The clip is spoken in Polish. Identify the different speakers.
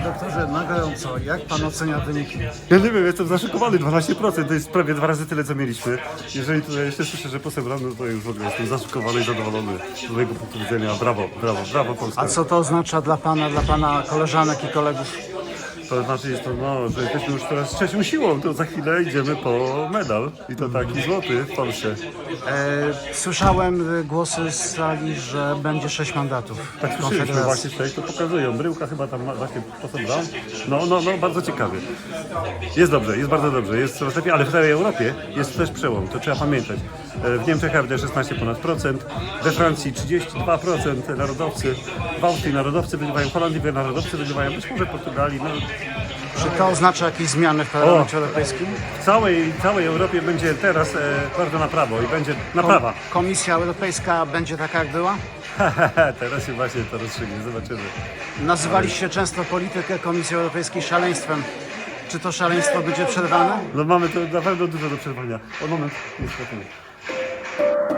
Speaker 1: doktorze, na gorąco, jak pan ocenia wyniki?
Speaker 2: Ja nie wiem, jestem zaszokowany, 12%, to jest prawie dwa razy tyle, co mieliśmy. Jeżeli tutaj jeszcze słyszę, że poseł no to już w ogóle jestem zaszokowany i zadowolony z mojego punktu widzenia. Brawo, brawo, brawo Polska.
Speaker 1: A co to oznacza dla pana, dla pana koleżanek i kolegów?
Speaker 2: To znaczy jest to, no, że jesteśmy już teraz trzecią siłą, to za chwilę idziemy po medal. I to taki złoty w Polsce.
Speaker 1: E, słyszałem głosy z sali, że będzie sześć mandatów
Speaker 2: Tak słyszeliśmy właśnie tutaj, to pokazują. Bryłka chyba tam ma poseł Brown. No, no, no, bardzo ciekawy. Jest dobrze, jest bardzo dobrze, jest coraz lepiej, ale w całej Europie jest też przełom, to trzeba pamiętać. W Niemczech RD 16 ponad procent, we Francji 32% narodowcy, w Austrii narodowcy wygrywają, w Holandii narodowcy wygrywają, być może Portugalii, no,
Speaker 1: Czy to oznacza jakieś zmiany w Parlamencie Europejskim?
Speaker 2: w całej, całej Europie będzie teraz e, bardzo na prawo i będzie naprawa.
Speaker 1: Komisja Europejska będzie taka jak była?
Speaker 2: teraz się właśnie to rozstrzygnie, zobaczymy.
Speaker 1: Nazywaliście często politykę Komisji Europejskiej szaleństwem. Czy to szaleństwo będzie przerwane?
Speaker 2: No mamy to na pewno dużo do przerwania. O moment, niestety. Bye.